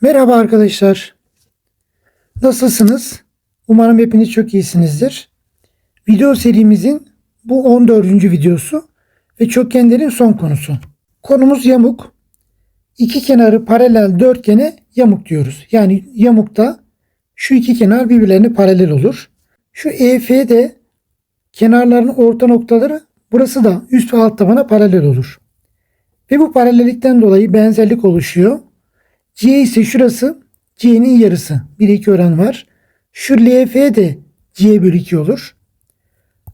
Merhaba arkadaşlar. Nasılsınız? Umarım hepiniz çok iyisinizdir. Video serimizin bu 14. videosu ve çokgenlerin son konusu. Konumuz yamuk. İki kenarı paralel dörtgene yamuk diyoruz. Yani yamukta şu iki kenar birbirlerine paralel olur. Şu EF'de kenarların orta noktaları burası da üst ve alt tabana paralel olur. Ve bu paralellikten dolayı benzerlik oluşuyor. C ise şurası C'nin yarısı. 1 2 oran var. Şu LF de C bölü 2 olur.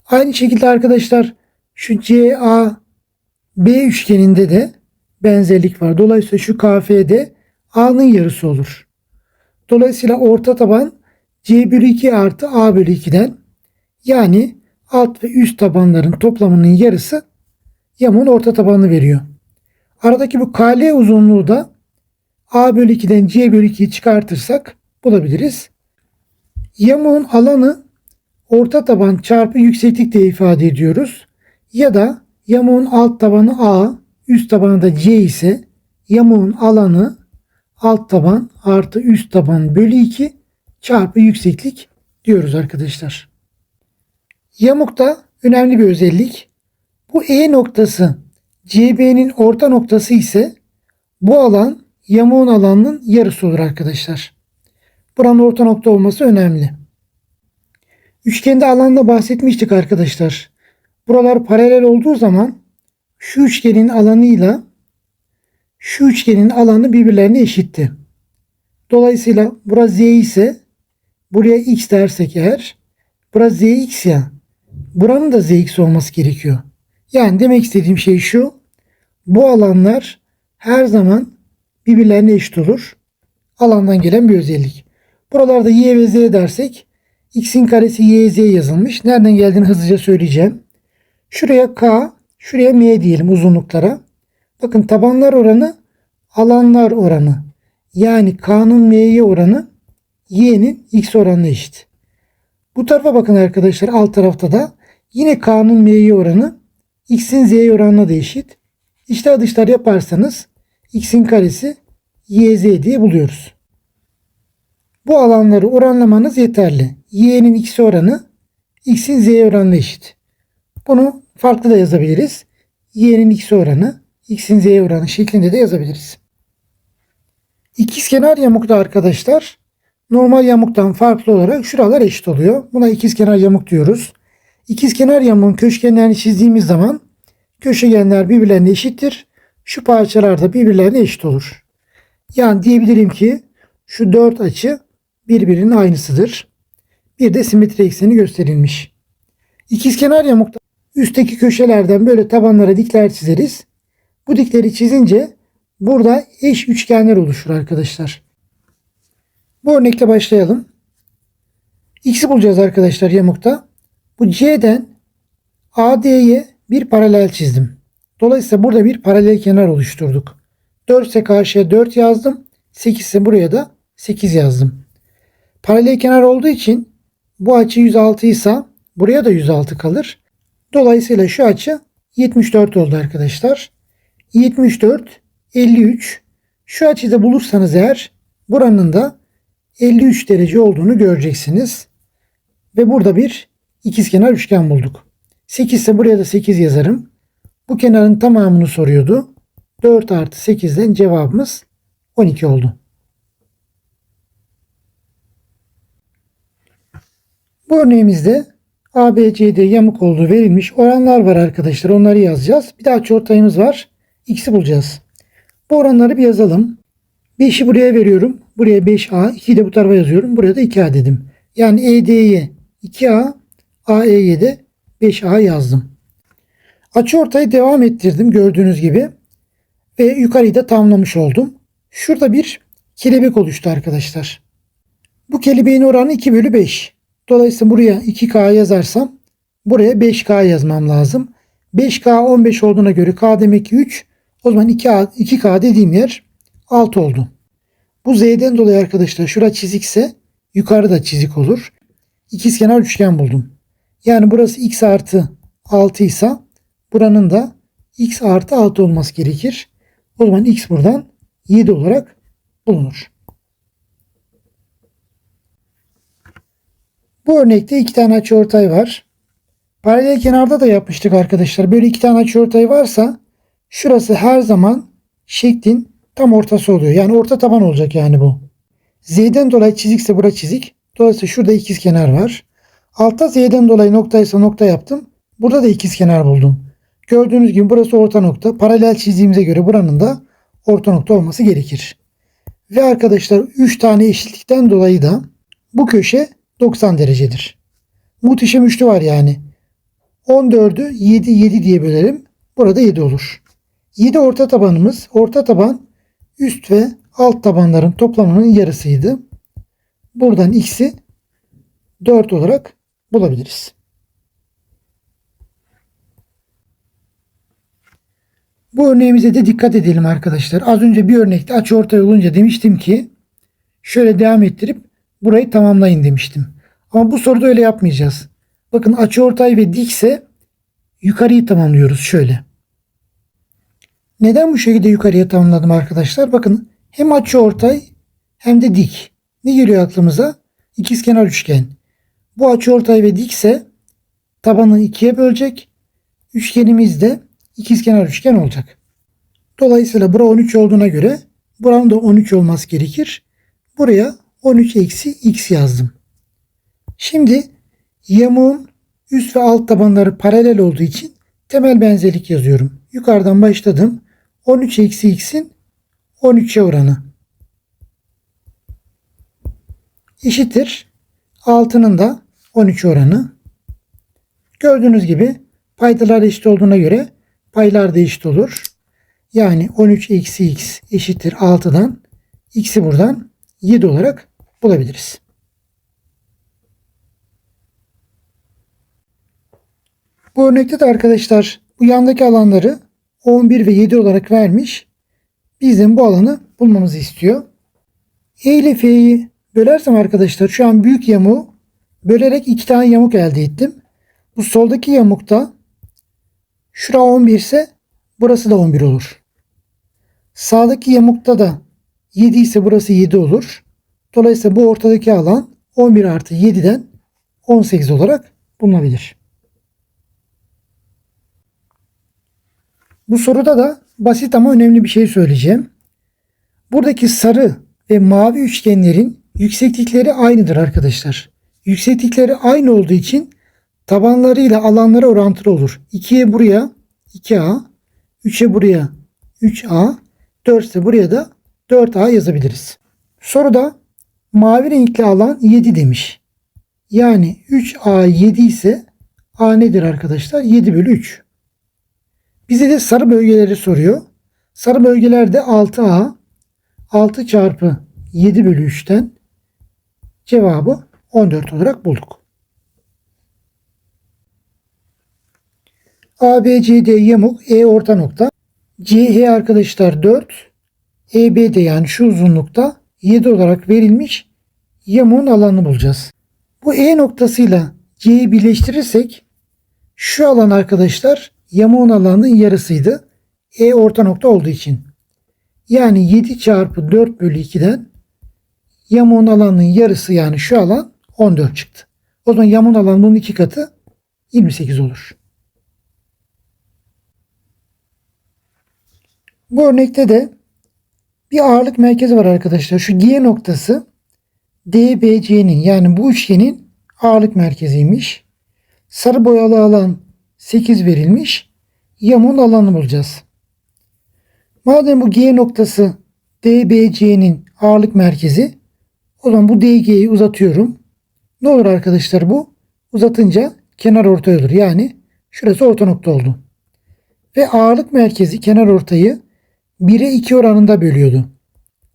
Aynı şekilde arkadaşlar şu CA B üçgeninde de benzerlik var. Dolayısıyla şu KF'de A'nın yarısı olur. Dolayısıyla orta taban C bölü 2 artı A bölü 2'den yani alt ve üst tabanların toplamının yarısı yamuğun orta tabanını veriyor. Aradaki bu KL uzunluğu da A bölü 2'den C bölü 2'yi çıkartırsak bulabiliriz. Yamuğun alanı orta taban çarpı yükseklik diye ifade ediyoruz. Ya da yamuğun alt tabanı A, üst tabanı da C ise yamuğun alanı alt taban artı üst taban bölü 2 çarpı yükseklik diyoruz arkadaşlar. Yamukta önemli bir özellik. Bu E noktası CB'nin orta noktası ise bu alan yamuğun alanının yarısı olur arkadaşlar. Buranın orta nokta olması önemli. Üçgende alanda bahsetmiştik arkadaşlar. Buralar paralel olduğu zaman şu üçgenin alanıyla şu üçgenin alanı birbirlerine eşitti. Dolayısıyla burası z ise buraya x dersek eğer burası zx ya buranın da zx olması gerekiyor. Yani demek istediğim şey şu. Bu alanlar her zaman birbirlerine eşit olur. Alandan gelen bir özellik. Buralarda y ve z dersek x'in karesi y, z yazılmış. Nereden geldiğini hızlıca söyleyeceğim. Şuraya k, şuraya m diyelim uzunluklara. Bakın tabanlar oranı alanlar oranı. Yani k'nın m'ye oranı y'nin x oranına eşit. Bu tarafa bakın arkadaşlar alt tarafta da yine k'nın m'ye oranı x'in z'ye oranına da eşit. İşte dışlar yaparsanız x'in karesi yz diye buluyoruz. Bu alanları oranlamanız yeterli. y'nin x oranı x'in z oranına eşit. Bunu farklı da yazabiliriz. y'nin x oranı x'in z oranı şeklinde de yazabiliriz. İkizkenar yamukta arkadaşlar normal yamuktan farklı olarak şuralar eşit oluyor. Buna ikizkenar yamuk diyoruz. İkizkenar yamuğun köşgenlerini çizdiğimiz zaman köşegenler birbirlerine eşittir. Şu parçalar da birbirlerine eşit olur. Yani diyebilirim ki şu dört açı birbirinin aynısıdır. Bir de simetri ekseni gösterilmiş. İkizkenar yamukta üstteki köşelerden böyle tabanlara dikler çizeriz. Bu dikleri çizince burada eş üçgenler oluşur arkadaşlar. Bu örnekle başlayalım. X'i bulacağız arkadaşlar yamukta. Bu C'den AD'ye bir paralel çizdim. Dolayısıyla burada bir paralel kenar oluşturduk. 4 ise karşıya 4 yazdım. 8 ise buraya da 8 yazdım. Paralel kenar olduğu için bu açı 106 ise buraya da 106 kalır. Dolayısıyla şu açı 74 oldu arkadaşlar. 74, 53. Şu açıda bulursanız eğer buranın da 53 derece olduğunu göreceksiniz. Ve burada bir ikizkenar üçgen bulduk. 8 ise buraya da 8 yazarım. Bu kenarın tamamını soruyordu. 4 artı 8'den cevabımız 12 oldu. Bu örneğimizde ABCD yamuk olduğu verilmiş oranlar var arkadaşlar. Onları yazacağız. Bir de açıortayımız var. X'i bulacağız. Bu oranları bir yazalım. 5'i buraya veriyorum. Buraya 5A. 2'yi de bu tarafa yazıyorum. Buraya da 2A dedim. Yani ED'ye 2A, AE'ye de 5A yazdım. Açı ortayı devam ettirdim gördüğünüz gibi. Ve yukarıyı da tamamlamış oldum. Şurada bir kelebek oluştu arkadaşlar. Bu kelebeğin oranı 2 bölü 5. Dolayısıyla buraya 2K yazarsam buraya 5K yazmam lazım. 5K 15 olduğuna göre K demek ki 3. O zaman 2K, 2K dediğim yer 6 oldu. Bu Z'den dolayı arkadaşlar şura çizikse yukarıda çizik olur. İkizkenar üçgen buldum. Yani burası x artı 6 ise Buranın da x artı 6 olması gerekir. O zaman x buradan 7 olarak bulunur. Bu örnekte iki tane açıortay var. Paralel kenarda da yapmıştık arkadaşlar. Böyle iki tane açıortay varsa şurası her zaman şeklin tam ortası oluyor. Yani orta taban olacak yani bu. Z'den dolayı çizikse bura çizik. Dolayısıyla şurada ikiz kenar var. Altta Z'den dolayı noktaysa nokta yaptım. Burada da ikiz kenar buldum. Gördüğünüz gibi burası orta nokta. Paralel çizdiğimize göre buranın da orta nokta olması gerekir. Ve arkadaşlar 3 tane eşitlikten dolayı da bu köşe 90 derecedir. Muhteşem üçlü var yani. 14'ü 7 7 diye bölerim. Burada 7 olur. 7 orta tabanımız. Orta taban üst ve alt tabanların toplamının yarısıydı. Buradan x'i 4 olarak bulabiliriz. Bu örneğimize de dikkat edelim arkadaşlar. Az önce bir örnekte açıortay olunca demiştim ki şöyle devam ettirip burayı tamamlayın demiştim. Ama bu soruda öyle yapmayacağız. Bakın açıortay ve dikse yukarıyı tamamlıyoruz şöyle. Neden bu şekilde yukarıya tamamladım arkadaşlar? Bakın hem açıortay hem de dik. Ne geliyor aklımıza? İkizkenar üçgen. Bu açıortay ve dikse tabanı ikiye bölecek. Üçgenimiz de ikizkenar üçgen olacak. Dolayısıyla bura 13 olduğuna göre buranın da 13 olması gerekir. Buraya 13 eksi x yazdım. Şimdi yamuğun üst ve alt tabanları paralel olduğu için temel benzerlik yazıyorum. Yukarıdan başladım. 13 eksi x'in 13'e oranı. Eşittir. Altının da 13 oranı. Gördüğünüz gibi paydalar eşit olduğuna göre paylar da eşit olur. Yani 13 eksi x eşittir 6'dan x'i buradan 7 olarak bulabiliriz. Bu örnekte de arkadaşlar bu yandaki alanları 11 ve 7 olarak vermiş. Bizden bu alanı bulmamızı istiyor. E ile F'yi bölersem arkadaşlar şu an büyük yamuğu bölerek iki tane yamuk elde ettim. Bu soldaki yamukta şura 11 ise burası da 11 olur. Sağdaki yamukta da 7 ise burası 7 olur. Dolayısıyla bu ortadaki alan 11 artı 7'den 18 olarak bulunabilir. Bu soruda da basit ama önemli bir şey söyleyeceğim. Buradaki sarı ve mavi üçgenlerin yükseklikleri aynıdır arkadaşlar. Yükseklikleri aynı olduğu için tabanlarıyla alanlara orantılı olur. 2'ye buraya 2A, 3'e buraya 3A, 4 ise buraya da 4A yazabiliriz. Soruda mavi renkli alan 7 demiş. Yani 3A 7 ise A nedir arkadaşlar? 7 bölü 3. Bize de sarı bölgeleri soruyor. Sarı bölgelerde 6A 6 çarpı 7 bölü 3'ten cevabı 14 olarak bulduk. ABCD yamuk E orta nokta. CH arkadaşlar 4. EBD yani şu uzunlukta 7 olarak verilmiş yamuğun alanını bulacağız. Bu E noktasıyla C'yi birleştirirsek şu alan arkadaşlar yamuğun alanının yarısıydı. E orta nokta olduğu için. Yani 7 çarpı 4 bölü 2'den yamuğun alanının yarısı yani şu alan 14 çıktı. O zaman yamuğun alanının iki katı 28 olur. Bu örnekte de bir ağırlık merkezi var arkadaşlar. Şu G noktası DBC'nin yani bu üçgenin ağırlık merkeziymiş. Sarı boyalı alan 8 verilmiş. Yamuğun alanını bulacağız. Madem bu G noktası DBC'nin ağırlık merkezi o zaman bu DG'yi uzatıyorum. Ne olur arkadaşlar bu? Uzatınca kenar ortay olur. Yani şurası orta nokta oldu. Ve ağırlık merkezi kenar ortayı 1'e 2 oranında bölüyordu.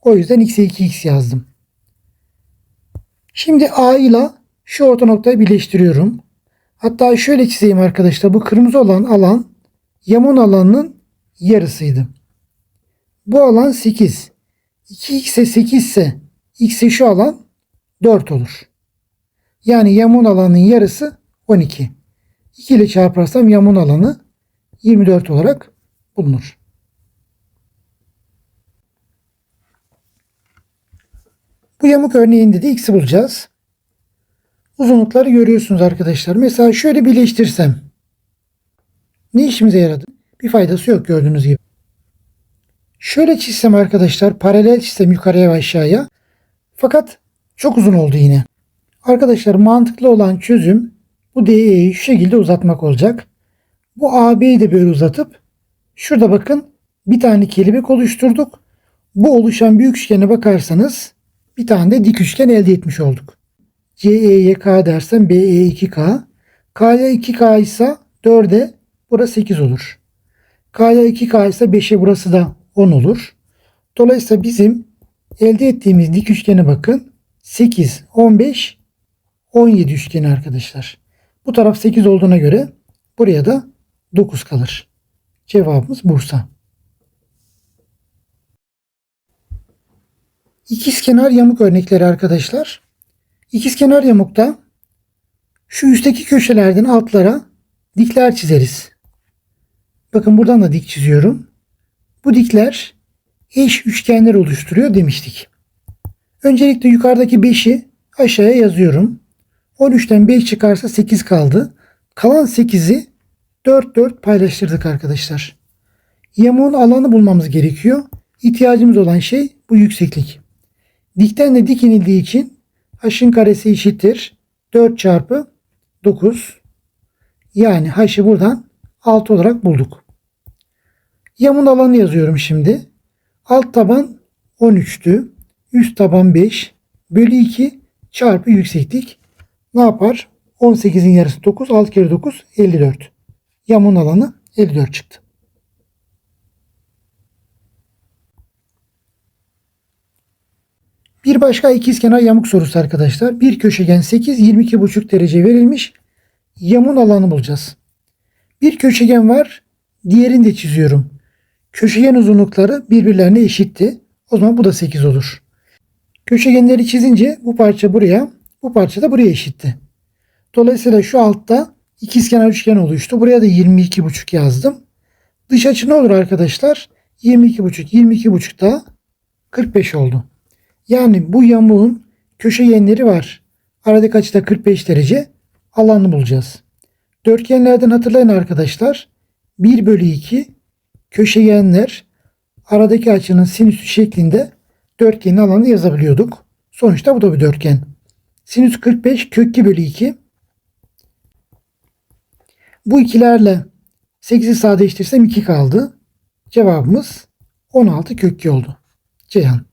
O yüzden x'e 2x yazdım. Şimdi A ile şu orta noktayı birleştiriyorum. Hatta şöyle çizeyim arkadaşlar. Bu kırmızı olan alan yamun alanının yarısıydı. Bu alan 8. 2x'e 8 ise x'e şu alan 4 olur. Yani yamun alanının yarısı 12. 2 ile çarparsam yamun alanı 24 olarak bulunur. Bu yamuk örneğinde de x'i bulacağız. uzunlukları görüyorsunuz arkadaşlar. Mesela şöyle birleştirsem ne işimize yaradı? Bir faydası yok gördüğünüz gibi. Şöyle çizsem arkadaşlar paralel çizsem yukarıya ve aşağıya. Fakat çok uzun oldu yine. Arkadaşlar mantıklı olan çözüm bu DE'yi şu şekilde uzatmak olacak. Bu AB'yi de böyle uzatıp şurada bakın bir tane kelebek oluşturduk. Bu oluşan büyük üçgene bakarsanız bir tane de dik üçgen elde etmiş olduk. CE'ye K dersen BE 2K. K'ya 2K ise 4'e burası 8 olur. K'ya 2K ise 5'e burası da 10 olur. Dolayısıyla bizim elde ettiğimiz dik üçgene bakın. 8, 15, 17 üçgeni arkadaşlar. Bu taraf 8 olduğuna göre buraya da 9 kalır. Cevabımız Bursa. İkizkenar yamuk örnekleri arkadaşlar. İkizkenar yamukta şu üstteki köşelerden altlara dikler çizeriz. Bakın buradan da dik çiziyorum. Bu dikler eş üçgenler oluşturuyor demiştik. Öncelikle yukarıdaki 5'i aşağıya yazıyorum. 13'ten 5 çıkarsa 8 kaldı. Kalan 8'i 4 4 paylaştırdık arkadaşlar. Yamuğun alanı bulmamız gerekiyor. İhtiyacımız olan şey bu yükseklik. Dikten de dik inildiği için h'ın karesi eşittir 4 çarpı 9. Yani h'ı buradan 6 olarak bulduk. Yamun alanı yazıyorum şimdi. Alt taban 13'tü. Üst taban 5 bölü 2 çarpı yükseklik ne yapar? 18'in yarısı 9. 6 kere 9 54. Yamun alanı 54 çıktı. Bir başka ikizkenar yamuk sorusu arkadaşlar. Bir köşegen 8 22,5 derece verilmiş. Yamun alanı bulacağız. Bir köşegen var. Diğerini de çiziyorum. Köşegen uzunlukları birbirlerine eşitti. O zaman bu da 8 olur. Köşegenleri çizince bu parça buraya, bu parça da buraya eşitti. Dolayısıyla şu altta ikizkenar üçgen oluştu. Buraya da 22,5 yazdım. Dış açı ne olur arkadaşlar? 22,5, 22,5 da 45 oldu. Yani bu yamuğun köşegenleri var. Aradaki açı da 45 derece. Alanını bulacağız. Dörtgenlerden hatırlayın arkadaşlar. 1 bölü 2 köşegenler aradaki açının sinüsü şeklinde dörtgenin alanını yazabiliyorduk. Sonuçta bu da bir dörtgen. Sinüs 45 kök 2 bölü 2. Bu ikilerle 8'i sadeleştirsem 2 kaldı. Cevabımız 16 kök 2 oldu. Ceyhan.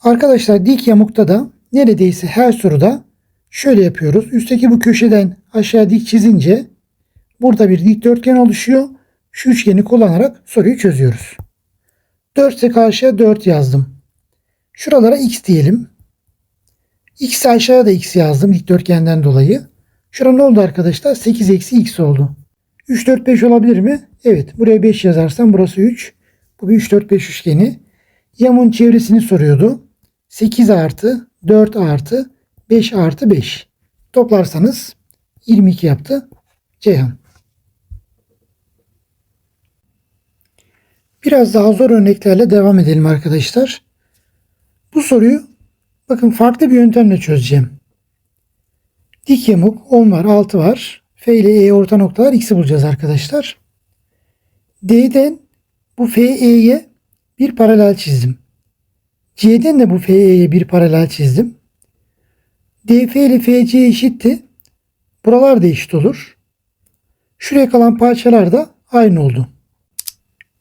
Arkadaşlar dik yamukta da neredeyse her soruda şöyle yapıyoruz. Üstteki bu köşeden aşağı dik çizince burada bir dikdörtgen oluşuyor. Şu üçgeni kullanarak soruyu çözüyoruz. 4 ise karşıya 4 yazdım. Şuralara x diyelim. X aşağıya da x yazdım dikdörtgenden dolayı. Şura ne oldu arkadaşlar? 8 eksi x oldu. 3, 4, 5 olabilir mi? Evet. Buraya 5 yazarsam burası 3. Bu bir 3, 4, 5 üçgeni. Yamun çevresini soruyordu. 8 artı 4 artı 5 artı 5. Toplarsanız 22 yaptı. Ceyhan. Biraz daha zor örneklerle devam edelim arkadaşlar. Bu soruyu bakın farklı bir yöntemle çözeceğim. Dik yamuk 10 var 6 var. F ile E orta noktalar x'i bulacağız arkadaşlar. D'den bu FE'ye bir paralel çizdim. C'den de bu FE'ye bir paralel çizdim. DF ile FC eşitti. Buralar da eşit olur. Şuraya kalan parçalar da aynı oldu.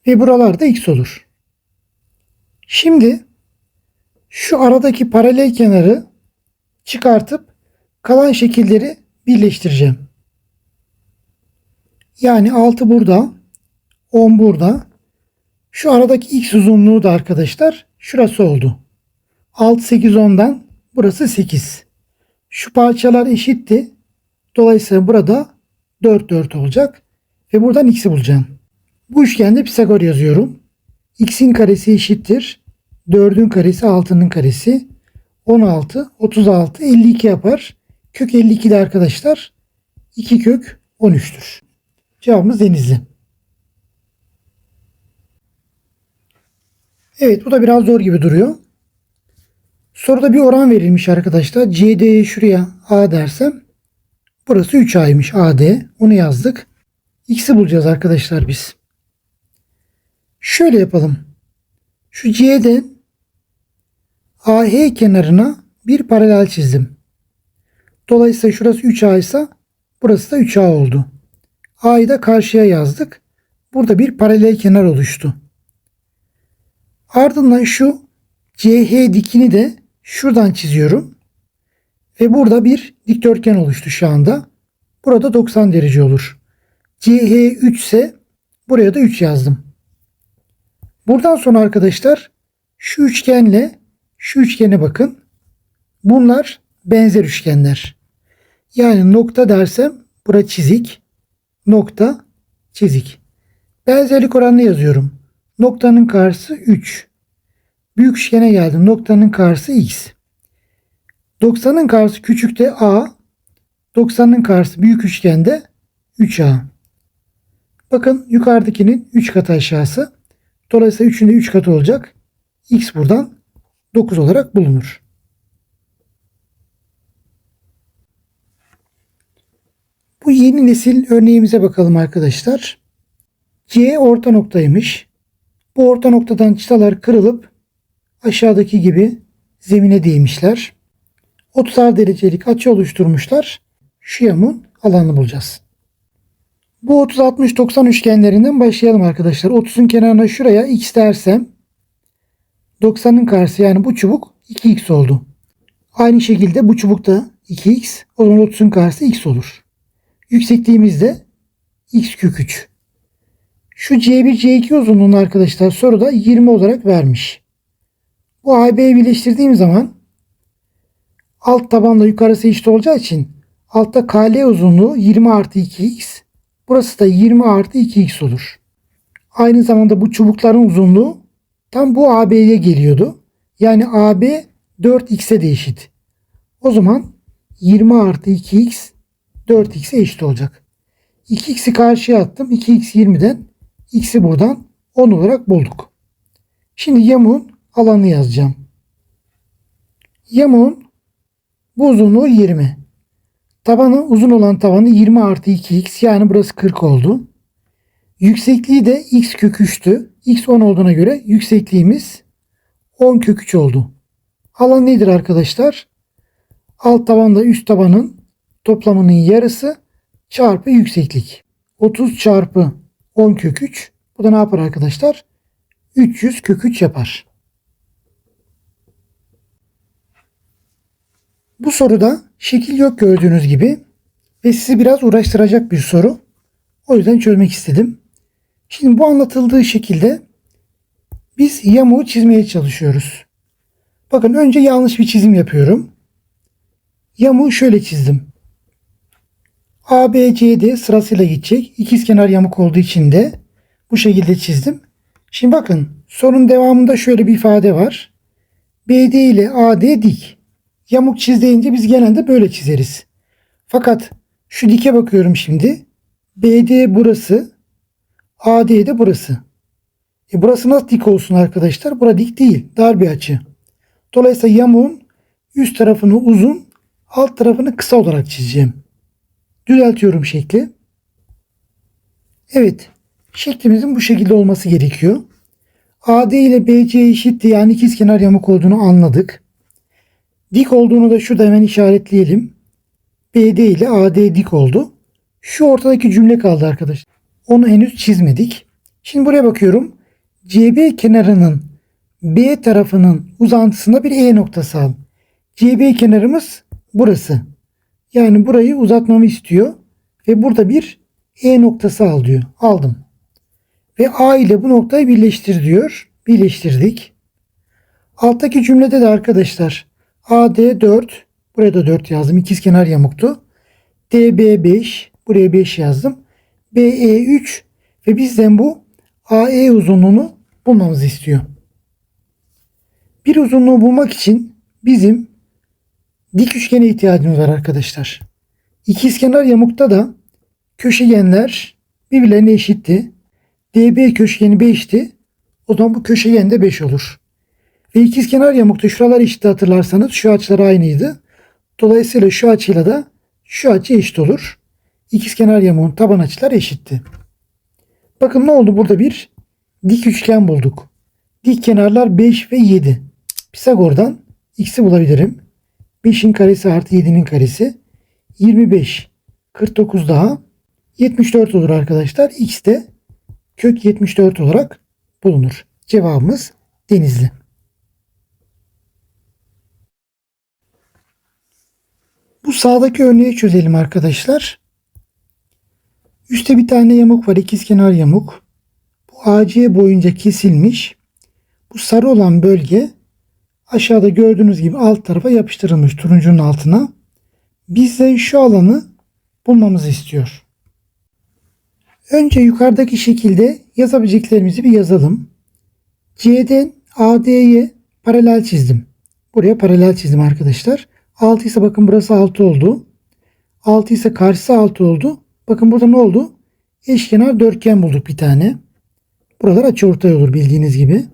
Ve buralar da x olur. Şimdi şu aradaki paralel kenarı çıkartıp kalan şekilleri birleştireceğim. Yani 6 burada, 10 burada. Şu aradaki x uzunluğu da arkadaşlar şurası oldu. 6, 8, 10'dan burası 8. Şu parçalar eşitti. Dolayısıyla burada 4, 4 olacak. Ve buradan x'i bulacağım. Bu üçgende Pisagor yazıyorum. x'in karesi eşittir. 4'ün karesi 6'nın karesi. 16, 36, 52 yapar. Kök 52 de arkadaşlar 2 kök 13'tür. Cevabımız Denizli. Evet bu da biraz zor gibi duruyor. Soruda bir oran verilmiş arkadaşlar. CD'ye şuraya A dersem burası 3A'ymış AD. Onu yazdık. X'i bulacağız arkadaşlar biz. Şöyle yapalım. Şu C'den AH kenarına bir paralel çizdim. Dolayısıyla şurası 3A ise burası da 3A oldu. A'yı da karşıya yazdık. Burada bir paralel kenar oluştu. Ardından şu CH dikini de şuradan çiziyorum. Ve burada bir dikdörtgen oluştu şu anda. Burada 90 derece olur. CH 3 ise buraya da 3 yazdım. Buradan sonra arkadaşlar şu üçgenle şu üçgene bakın. Bunlar benzer üçgenler. Yani nokta dersem bura çizik, nokta, çizik. Benzerlik oranını yazıyorum. Noktanın karşısı 3. Büyük üçgene geldim. Noktanın karşısı x. 90'ın karşısı küçükte a. 90'ın karşısı büyük üçgende 3a. Bakın yukarıdakinin 3 katı aşağısı. Dolayısıyla 3'ün de 3 katı olacak. X buradan 9 olarak bulunur. Bu yeni nesil örneğimize bakalım arkadaşlar. C orta noktaymış. Bu orta noktadan çıtalar kırılıp aşağıdaki gibi zemine değmişler. 30'ar derecelik açı oluşturmuşlar. Şu yamun alanını bulacağız. Bu 30-60-90 üçgenlerinden başlayalım arkadaşlar. 30'un kenarına şuraya x dersem 90'ın karşısı yani bu çubuk 2x oldu. Aynı şekilde bu çubuk da 2x. O zaman 30'un karşısı x olur. Yüksekliğimiz de x kök 3. Şu C1 C2 uzunluğunu arkadaşlar soruda 20 olarak vermiş. Bu AB'yi birleştirdiğim zaman alt tabanla yukarısı eşit olacağı için altta KL uzunluğu 20 artı 2x burası da 20 artı 2x olur. Aynı zamanda bu çubukların uzunluğu tam bu AB'ye geliyordu. Yani AB 4x'e de eşit. O zaman 20 artı 2x 4x'e eşit olacak. 2x'i karşıya attım. 2x 20'den x'i buradan 10 olarak bulduk. Şimdi yamuğun alanı yazacağım. Yamuğun bu uzunluğu 20. Tabanı uzun olan tavanı 20 artı 2x yani burası 40 oldu. Yüksekliği de x kök 3'tü. x 10 olduğuna göre yüksekliğimiz 10 kök 3 oldu. Alan nedir arkadaşlar? Alt tabanla üst tabanın toplamının yarısı çarpı yükseklik. 30 çarpı 10 kök 3. Bu da ne yapar arkadaşlar? 300 kök 3 yapar. Bu soruda şekil yok gördüğünüz gibi ve sizi biraz uğraştıracak bir soru. O yüzden çözmek istedim. Şimdi bu anlatıldığı şekilde biz yamuğu çizmeye çalışıyoruz. Bakın önce yanlış bir çizim yapıyorum. Yamuğu şöyle çizdim. A, B, C, D sırasıyla gidecek. İkizkenar yamuk olduğu için de bu şekilde çizdim. Şimdi bakın sorunun devamında şöyle bir ifade var. BD ile AD dik. Yamuk çiz biz genelde böyle çizeriz. Fakat şu dike bakıyorum şimdi. BD burası. AD de burası. E burası nasıl dik olsun arkadaşlar? Bura dik değil. Dar bir açı. Dolayısıyla yamuğun üst tarafını uzun, alt tarafını kısa olarak çizeceğim. Düzeltiyorum şekli. Evet. Şeklimizin bu şekilde olması gerekiyor. AD ile BC eşitti yani ikizkenar yamuk olduğunu anladık. Dik olduğunu da şurada hemen işaretleyelim. BD ile AD dik oldu. Şu ortadaki cümle kaldı arkadaşlar. Onu henüz çizmedik. Şimdi buraya bakıyorum. CB kenarının B tarafının uzantısında bir E noktası al. CB kenarımız burası. Yani burayı uzatmamı istiyor. Ve burada bir E noktası al diyor. Aldım. Ve A ile bu noktayı birleştir diyor. Birleştirdik. Alttaki cümlede de arkadaşlar AD 4. Buraya da 4 yazdım. İkizkenar yamuktu. DB 5. Buraya 5 yazdım. BE 3 ve bizden bu AE uzunluğunu bulmamızı istiyor. Bir uzunluğu bulmak için bizim dik üçgene ihtiyacımız var arkadaşlar. İkizkenar yamukta da köşegenler birbirlerine eşitti. DB köşegeni 5'ti. O zaman bu köşegen de 5 olur. Ve ikizkenar yamukta şuralar eşit hatırlarsanız şu açılar aynıydı. Dolayısıyla şu açıyla da şu açı eşit olur. İkizkenar yamuğun taban açılar eşitti. Bakın ne oldu burada bir dik üçgen bulduk. Dik kenarlar 5 ve 7. Pisagor'dan x'i bulabilirim. 5'in karesi artı 7'nin karesi 25. 49 daha 74 olur arkadaşlar. X de kök 74 olarak bulunur. Cevabımız Denizli. Bu sağdaki örneği çözelim arkadaşlar. Üstte bir tane yamuk var. ikizkenar yamuk. Bu AC boyunca kesilmiş. Bu sarı olan bölge aşağıda gördüğünüz gibi alt tarafa yapıştırılmış turuncunun altına. Bizden şu alanı bulmamızı istiyor. Önce yukarıdaki şekilde yazabileceklerimizi bir yazalım. C'den AD'ye paralel çizdim. Buraya paralel çizdim arkadaşlar. 6 ise bakın burası 6 oldu. 6 ise karşısı 6 oldu. Bakın burada ne oldu? Eşkenar dörtgen bulduk bir tane. Buralar açıortay olur bildiğiniz gibi.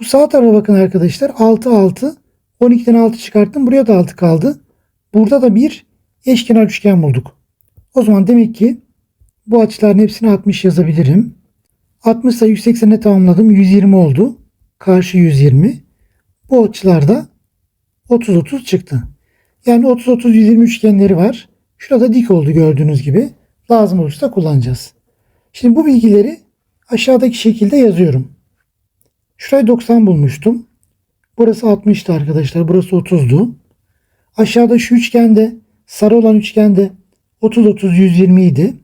Bu sağ tarafa bakın arkadaşlar. 6 6. 12'den 6 çıkarttım. Buraya da 6 kaldı. Burada da bir eşkenar üçgen bulduk. O zaman demek ki bu açıların hepsini 60 yazabilirim. 60 ise 180'e tamamladım. 120 oldu. Karşı 120. Bu açılarda 30-30 çıktı. Yani 30-30-120 üçgenleri var. Şurada dik oldu gördüğünüz gibi. Lazım olursa kullanacağız. Şimdi bu bilgileri aşağıdaki şekilde yazıyorum. Şurayı 90 bulmuştum. Burası 60'tı arkadaşlar. Burası 30'du. Aşağıda şu üçgende sarı olan üçgende 30-30-120 idi.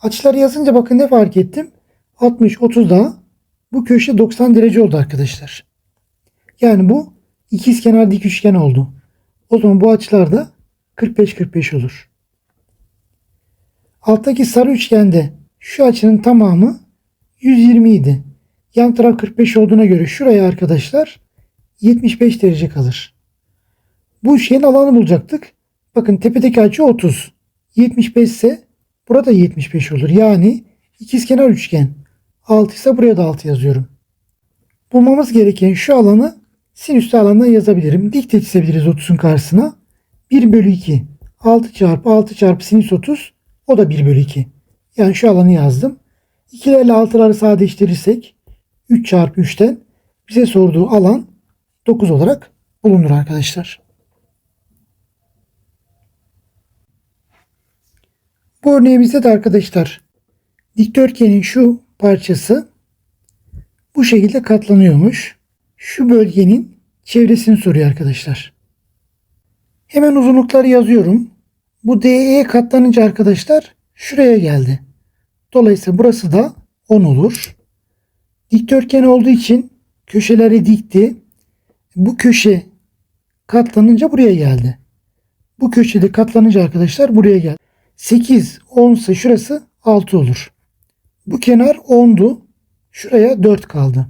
Açıları yazınca bakın ne fark ettim. 60-30 daha bu köşe 90 derece oldu arkadaşlar. Yani bu ikizkenar dik üçgen oldu. O zaman bu açılar da 45-45 olur. Alttaki sarı üçgende şu açının tamamı 120 idi. Yan taraf 45 olduğuna göre şuraya arkadaşlar 75 derece kalır. Bu üçgenin alanı bulacaktık. Bakın tepedeki açı 30. 75 ise burada 75 olur. Yani ikizkenar üçgen. 6 ise buraya da 6 yazıyorum. Bulmamız gereken şu alanı sinüslü alandan yazabilirim. Dik de çizebiliriz 30'un karşısına. 1 bölü 2. 6 çarpı 6 çarpı sinüs 30. O da 1 bölü 2. Yani şu alanı yazdım. 2'lerle 6'ları sadeleştirirsek 3 çarpı 3'ten bize sorduğu alan 9 olarak bulunur arkadaşlar. Bu örneğimizde de arkadaşlar dikdörtgenin şu parçası bu şekilde katlanıyormuş. Şu bölgenin çevresini soruyor arkadaşlar. Hemen uzunlukları yazıyorum. Bu DE katlanınca arkadaşlar şuraya geldi. Dolayısıyla burası da 10 olur. Dikdörtgen olduğu için köşeleri dikti. Bu köşe katlanınca buraya geldi. Bu köşede katlanınca arkadaşlar buraya geldi. 8, 10 ise şurası 6 olur. Bu kenar 10'du. Şuraya 4 kaldı.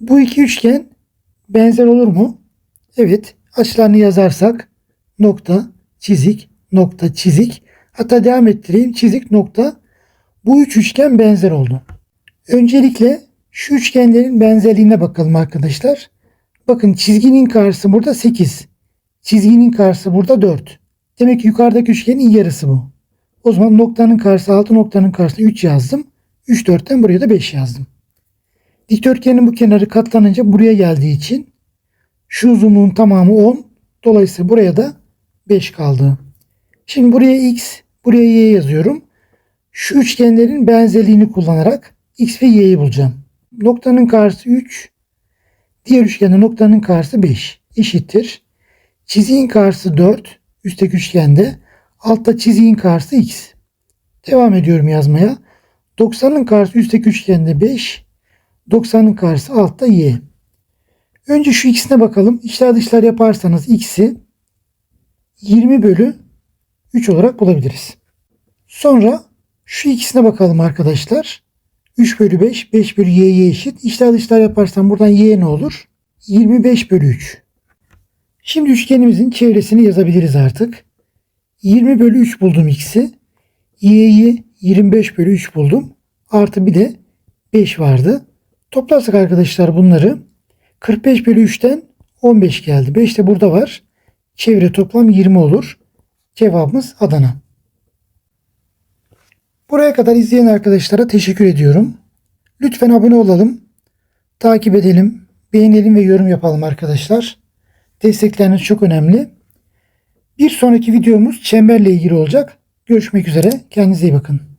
Bu iki üçgen benzer olur mu? Evet. Açılarını yazarsak nokta, çizik, nokta, çizik. Hatta devam ettireyim. Çizik, nokta. Bu üç üçgen benzer oldu. Öncelikle şu üçgenlerin benzerliğine bakalım arkadaşlar. Bakın çizginin karşısı burada 8. Çizginin karşısı burada 4. Demek ki yukarıdaki üçgenin yarısı bu. O zaman noktanın karşısı 6 noktanın karşısına 3 yazdım. 3 4'ten buraya da 5 yazdım. Dikdörtgenin bu kenarı katlanınca buraya geldiği için şu uzunluğun tamamı 10. Dolayısıyla buraya da 5 kaldı. Şimdi buraya x, buraya y yazıyorum. Şu üçgenlerin benzerliğini kullanarak x ve y'yi bulacağım. Noktanın karşısı 3. Diğer üçgende noktanın karşısı 5. Eşittir. Çiziğin karşısı 4. Üstteki üçgende. Altta çiziğin karşısı x. Devam ediyorum yazmaya. 90'ın karşısı üstteki üçgende 5. 90'ın karşısı altta y. Önce şu x'ine bakalım. İçler dışlar yaparsanız x'i 20 bölü 3 olarak bulabiliriz. Sonra şu ikisine bakalım arkadaşlar. 3 bölü 5, 5 bölü y'ye eşit. İçler dışlar yaparsam buradan y ne olur? 25 bölü 3. Şimdi üçgenimizin çevresini yazabiliriz artık. 20 bölü 3 buldum x'i. y'yi 25 bölü 3 buldum. Artı bir de 5 vardı. Toplarsak arkadaşlar bunları 45 bölü 3'ten 15 geldi. 5 de burada var. Çevre toplam 20 olur. Cevabımız Adana. Buraya kadar izleyen arkadaşlara teşekkür ediyorum. Lütfen abone olalım. Takip edelim. Beğenelim ve yorum yapalım arkadaşlar. Destekleriniz çok önemli. Bir sonraki videomuz çemberle ilgili olacak. Görüşmek üzere. Kendinize iyi bakın.